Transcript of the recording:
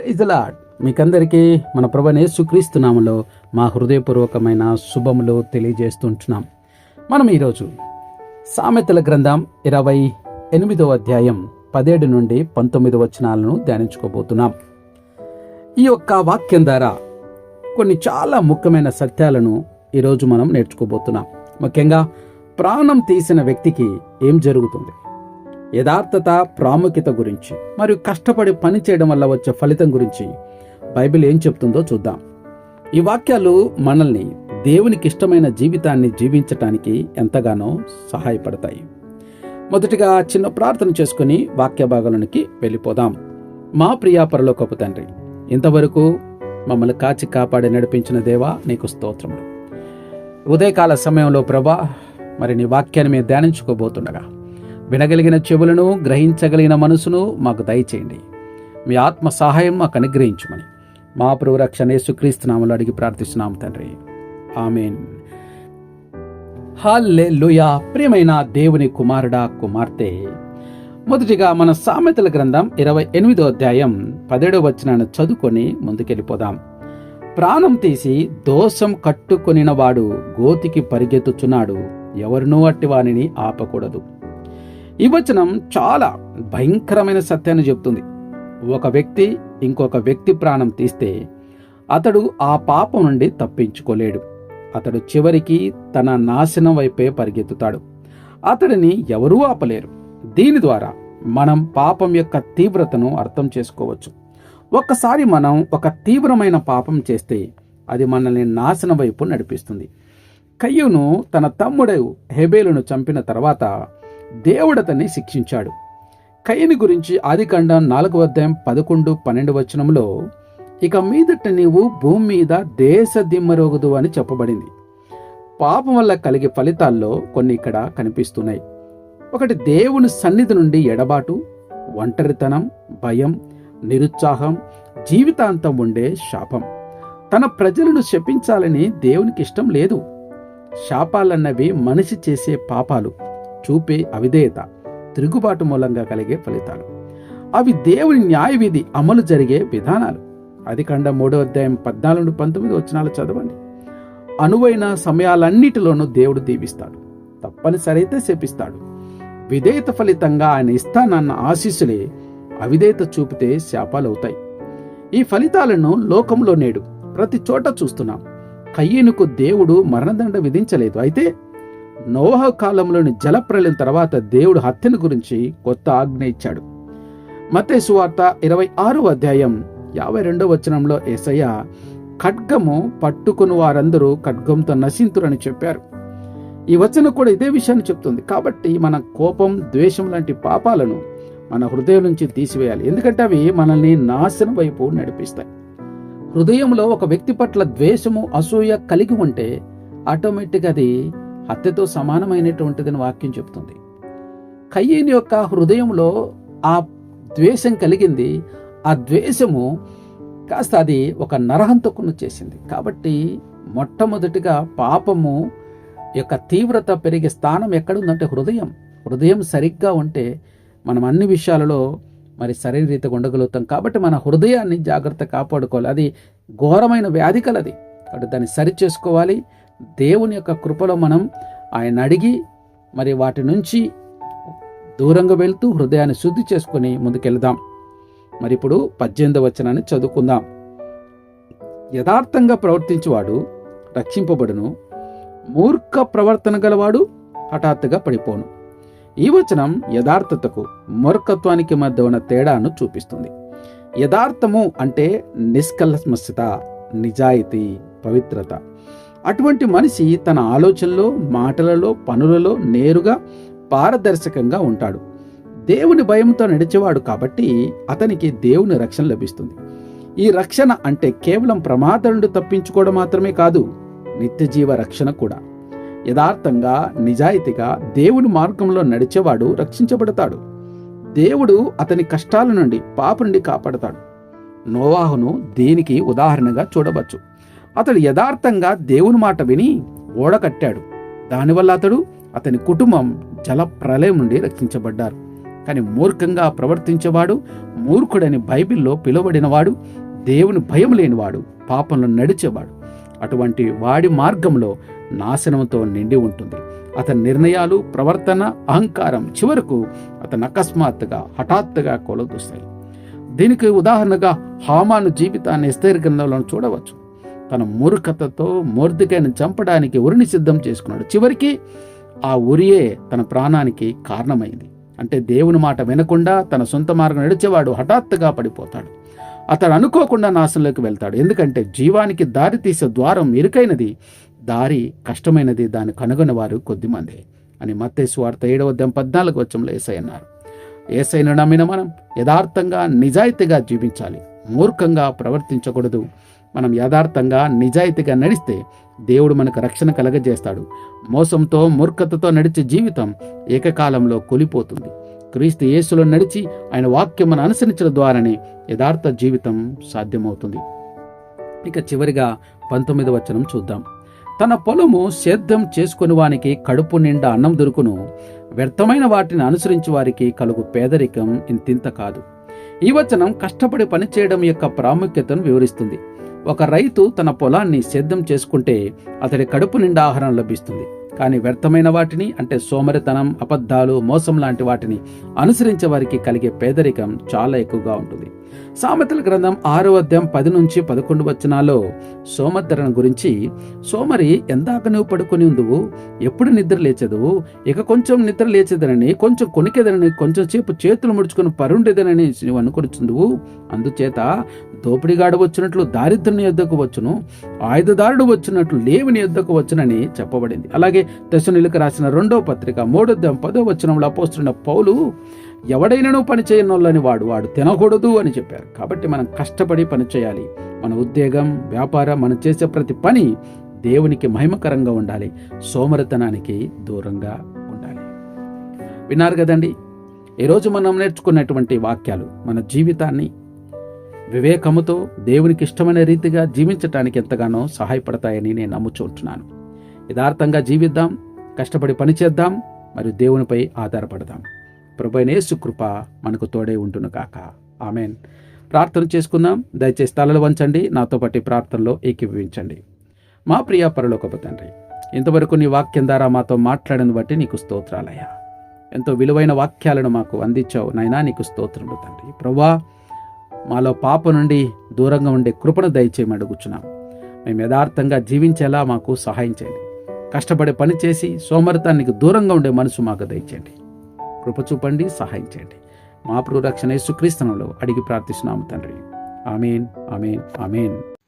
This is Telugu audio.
ప్రైజ్ లాడ్ మీకందరికీ మన ప్రభు సుక్రీస్తునామలో మా హృదయపూర్వకమైన శుభములు తెలియజేస్తుంటున్నాం. మనం ఈరోజు సామెతల గ్రంథం ఇరవై ఎనిమిదో అధ్యాయం పదిహేడు నుండి పంతొమ్మిది వచనాలను ధ్యానించుకోబోతున్నాం. ఈ యొక్క వాక్యం ద్వారా కొన్ని చాలా ముఖ్యమైన సత్యాలను ఈరోజు మనం నేర్చుకోబోతున్నాం. ముఖ్యంగా ప్రాణం తీసిన వ్యక్తికి ఏం జరుగుతుంది? యథార్థత ప్రాముఖ్యత గురించి మరియు కష్టపడి పని చేయడం వల్ల వచ్చే ఫలితం గురించి బైబిల్ ఏం చెప్తుందో చూద్దాం. ఈ వాక్యాలు మనల్ని దేవునికి ఇష్టమైన జీవితాన్ని జీవించటానికి ఎంతగానో సహాయపడతాయి. మొదటిగా చిన్న ప్రార్థన చేసుకుని వాక్య భాగంలోనికి వెళ్ళిపోదాం. మా ప్రియాపరలో పరలోకపు తండ్రి ఇంతవరకు మమ్మల్ని కాచి కాపాడి నడిపించిన దేవా నీకు స్తోత్రములు. ఉదయకాల సమయంలో ప్రభా మరి నీ వాక్యాన్ని మేము ధ్యానించుకోబోతుండగా వినగలిగిన చెవులను గ్రహించగలిగిన మనసును మాకు దయచేయండి. మీ ఆత్మ సహాయం మాకు అనుగ్రహించమని మా ప్రభు రక్షణ అడిగి ప్రార్థిస్తున్నాం తండ్రి. ఆమెన్. హాల్లే ప్రియమైన దేవుని కుమారుడా కుమార్తె. మొదటిగా మన సామెతల గ్రంథం ఇరవై ఎనిమిదో అధ్యాయం పదిహేడో వచనాన్ని చదువుకొని ముందుకెళ్ళిపోదాం. ప్రాణం తీసి దోషం కట్టుకొనిన వాడు గోతికి పరిగెత్తుచున్నాడు. ఎవరినూ అట్టి వానిని ఆపకూడదు. ఈ వచనం చాలా భయంకరమైన సత్యాన్ని చెప్తుంది. ఒక వ్యక్తి ఇంకొక వ్యక్తి ప్రాణం తీస్తే అతడు ఆ పాపం నుండి తప్పించుకోలేడు. అతడు చివరికి తన నాశనం వైపే పరిగెత్తుతాడు. అతడిని ఎవరూ ఆపలేరు. దీని ద్వారా మనం పాపం యొక్క తీవ్రతను అర్థం చేసుకోవచ్చు. ఒక్కసారి మనం ఒక తీవ్రమైన పాపం చేస్తే అది మనల్ని నాశనం వైపు నడిపిస్తుంది. కయ్యూను తన తమ్ముడు హెబేలును చంపిన తర్వాత దేవుడు అతన్ని శిక్షించాడు. కయ్యని గురించి ఆదికాండం నాలుగవ అధ్యాయం పదకొండు పన్నెండు వచనంలో ఇక మీదట నీవు భూమి మీద దేశ దిమ్మరోగదు అని చెప్పబడింది. పాపం వల్ల కలిగే ఫలితాల్లో కొన్ని ఇక్కడ కనిపిస్తున్నాయి. ఒకటి దేవుని సన్నిధి నుండి ఎడబాటు ఒంటరితనం భయం నిరుత్సాహం జీవితాంతం ఉండే శాపం. తన ప్రజలను శపించాలని దేవునికి ఇష్టం లేదు. శాపాలన్నవి మనిషి చేసే పాపాలు. చూపే అవిధేయత తిరుగుబాటు మూలంగా కలిగే ఫలితాలు. అవి దేవుని న్యాయవిధి అమలు జరిగే విధానాలు. అది కండ మూడో అధ్యాయం పద్నాలుగు నుండి పంతొమ్మిది వచనాలు చదవండి. అనువైన సమయాలన్నిటిలోనూ దేవుడు దీవిస్తాడు. తప్పనిసరి అయితే శపిస్తాడు. విధేయత ఫలితంగా ఆయన ఇస్తానన్న ఆశీస్సులే అవిధేయత చూపితే శాపాలవుతాయి. ఈ ఫలితాలను లోకంలో నేడు ప్రతి చోట చూస్తున్నాం. కయ్యనుకు దేవుడు మరణదండ విధించలేదు. అయితే నోహ కాలంలోని జలప్రలయం తర్వాత దేవుడు హత్యను గురించి కొత్త ఆజ్ఞ ఇచ్చాడు. మతే సువార్త ఇరవై ఆరు అధ్యాయం యాభై రెండో వచనంలో ఏసయ్య ఖడ్గము పట్టుకుని వారందరూ ఖడ్గంతో నశింతురని చెప్పారు. ఈ వచనం కూడా ఇదే విషయాన్ని చెప్తుంది. కాబట్టి మన కోపం ద్వేషం లాంటి పాపాలను మన హృదయం నుంచి తీసివేయాలి. ఎందుకంటే అవి మనల్ని నాశనం వైపు నడిపిస్తాయి. హృదయంలో ఒక వ్యక్తి పట్ల ద్వేషము అసూయ కలిగి ఉంటే ఆటోమేటిక్ అది హత్యతో సమానమైనటువంటిదని వాక్యం చెబుతుంది. కయ్యేని యొక్క హృదయంలో ఆ ద్వేషం కలిగింది. ఆ ద్వేషము కాస్త అది ఒక నరహంతకును చేసింది. కాబట్టి మొట్టమొదటిగా పాపము యొక్క తీవ్రత పెరిగే స్థానం ఎక్కడుందంటే హృదయం. హృదయం సరిగ్గా ఉంటే మనం అన్ని విషయాలలో మరి సరైన రీతిగా ఉండగలుగుతాం. కాబట్టి మన హృదయాన్ని జాగ్రత్త కాపాడుకోవాలి. అది ఘోరమైన వ్యాధి కలది. కాబట్టి దాన్ని సరి చేసుకోవాలి దేవుని యొక్క కృపలో మనం ఆయన అడిగి మరి వాటి నుంచి దూరంగా వెళ్తూ హృదయాన్ని శుద్ధి చేసుకుని ముందుకెళ్దాం. మరి ఇప్పుడు పద్దెనిమిది వచనాన్ని చదువుకుందాం. యథార్థంగా ప్రవర్తించేవాడు రక్షింపబడును మూర్ఖ ప్రవర్తన గలవాడు హఠాత్తుగా పడిపోను. ఈ వచనం యథార్థతకు మూర్ఖత్వానికి మధ్య ఉన్న తేడాను చూపిస్తుంది. యథార్థము అంటే నిష్కల్మస్యత నిజాయితీ పవిత్రత. అటువంటి మనిషి తన ఆలోచనలో మాటలలో పనులలో నేరుగా పారదర్శకంగా ఉంటాడు. దేవుని భయంతో నడిచేవాడు కాబట్టి అతనికి దేవుని రక్షణ లభిస్తుంది. ఈ రక్షణ అంటే కేవలం ప్రమాదం నుండి తప్పించుకోవడం మాత్రమే కాదు నిత్యజీవ రక్షణ కూడా. యథార్థంగా నిజాయితీగా దేవుని మార్గంలో నడిచేవాడు రక్షించబడతాడు. దేవుడు అతని కష్టాల నుండి పాప నుండి కాపాడతాడు. నోవాహును దీనికి ఉదాహరణగా చూడవచ్చు. అతడు యథార్థంగా దేవుని మాట విని ఓడ కట్టాడు దానివల్ల అతడు అతని కుటుంబం జల ప్రళయం నుండి రక్షించబడ్డారు. కానీ మూర్ఖంగా ప్రవర్తించేవాడు మూర్ఖుడని బైబిల్లో పిలువబడినవాడు దేవుని భయం లేనివాడు పాపంలో నడిచేవాడు. అటువంటి వాడి మార్గంలో నాశనంతో నిండి ఉంటుంది. అతని నిర్ణయాలు ప్రవర్తన అహంకారం చివరకు అతను అకస్మాత్తుగా హఠాత్తుగా కొలదూస్తాయి. దీనికి ఉదాహరణగా హామాను జీవితాన్ని ఎస్తేర్ గ్రంథంలో చూడవచ్చు. తన మూర్ఖతతో మూర్తికైన చంపడానికి ఉరిని సిద్ధం చేసుకున్నాడు. చివరికి ఆ ఉరియే తన ప్రాణానికి కారణమైంది. అంటే దేవుని మాట వినకుండా తన సొంత మార్గం నడిచేవాడు హఠాత్తుగా పడిపోతాడు. అతడు అనుకోకుండా నాశనంలోకి వెళ్తాడు. ఎందుకంటే జీవానికి దారి తీసే ద్వారం ఇరుకైనది. దారి కష్టమైనది. దాన్ని కనుగొనేవారు కొద్దిమంది అని మత్తేసు వార్త ఏడవ దెం పద్నాలుగు వచ్చంలో ఏసై అన్నారు. ఏసైను నమ్మిన మనం యథార్థంగా నిజాయితీగా జీవించాలి. మూర్ఖంగా ప్రవర్తించకూడదు. మనం యథార్థంగా నిజాయితీగా నడిస్తే దేవుడు మనకు రక్షణ కలగజేస్తాడు. మోసంతో మూర్ఖతతో నడిచే జీవితం ఏకకాలంలో కూలిపోతుంది. క్రీస్తు యేసులో నడిచి ఆయన వాక్యమును అనుసరించడం ద్వారానే యథార్థ జీవితం సాధ్యమవుతుంది. ఇక చివరిగా పంతొమ్మిది వచనం చూద్దాం. తన పొలము సేద్యం చేసుకుని వానికి కడుపు నిండా అన్నం దొరుకును. వ్యర్థమైన వాటిని అనుసరించి వారికి కలుగు పేదరికం ఇంతింత కాదు. ఈ వచనం కష్టపడి పనిచేయడం యొక్క ప్రాముఖ్యతను వివరిస్తుంది. ఒక రైతు తన పొలాన్ని సేద్యం చేసుకుంటే అతడి కడుపు నిండా ఆహారం లభిస్తుంది. కానీ వ్యర్థమైన వాటిని అంటే సోమరితనం అబద్ధాలు మోసం లాంటి వాటిని అనుసరించే వారికి కలిగే పేదరికం చాలా ఎక్కువగా ఉంటుంది. సామెతల గ్రంథం ఆరో అధ్యాయం పది నుంచి పదకొండు వచనాల్లో సోమధరణ గురించి సోమరి ఎందాక నువ్వు పడుకొని ఉందువు ఎప్పుడు నిద్ర లేచదువు? ఇక కొంచెం నిద్ర లేచేదనని కొంచెం కొనికెదనని కొంచెం సేపు చేతులు ముడుచుకుని పరుండేదనని నువ్వు అనుకొనిచుందువు. అందుచేత దోపిడిగాడు వచ్చినట్లు దారిద్ర్యం యొద్దకు వచ్చును ఆయుధదారుడు వచ్చినట్లు లేవిని యొద్దకు వచ్చునని చెప్పబడింది. అలాగే దశనులకు రాసిన రెండో పత్రిక మూడో పదో వచనంలో అపోస్తున్న పౌలు ఎవడైనాను పని చేయనోళ్ళని వాడు వాడు తినకూడదు అని చెప్పారు. కాబట్టి మనం కష్టపడి పని చేయాలి. మన ఉద్యోగం వ్యాపారం మనం చేసే ప్రతి పని దేవునికి మహిమకరంగా ఉండాలి. సోమరితనానికి దూరంగా ఉండాలి. విన్నారు కదండి? ఈరోజు మనం నేర్చుకున్నటువంటి వాక్యాలు మన జీవితాన్ని వివేకముతో దేవునికి ఇష్టమైన రీతిగా జీవించటానికి ఎంతగానో సహాయపడతాయని నేను నమ్ముచుంటున్నాను యథార్థంగా జీవిద్దాం కష్టపడి పనిచేద్దాం మరియు దేవునిపై ఆధారపడదాం. ప్రభైనేసు కృప మనకు తోడే ఉంటును కాక ఆమెన్. ప్రార్థన చేసుకుందాం. దయచేసి తలలు వంచండి నాతో పాటు ప్రార్థనలో ఏకీభవించండి. మా ప్రియ పరలోకపు తండ్రి ఇంతవరకు నీ వాక్యం ద్వారా మాతో మాట్లాడిన బట్టి నీకు స్తోత్రాలయ్యా. ఎంతో విలువైన వాక్యాలను మాకు అందించావు నైనా నీకు స్తోత్రములు తండ్రి. ప్రభా మాలో పాప నుండి దూరంగా ఉండే కృపను దయచేయమని అడుగుచున్నాం. మేము యథార్థంగా జీవించేలా మాకు సహాయం చేయండి. కష్టపడే పని చేసి సోమరితానికి దూరంగా ఉండే మనసు మాకు దయచేయండి. కృప చూపండి సహాయం చేయండి. మా రక్షణ యేసుక్రీస్తునంలో అడిగి ప్రార్థిస్తున్నాము తండ్రి. Amen amen amen.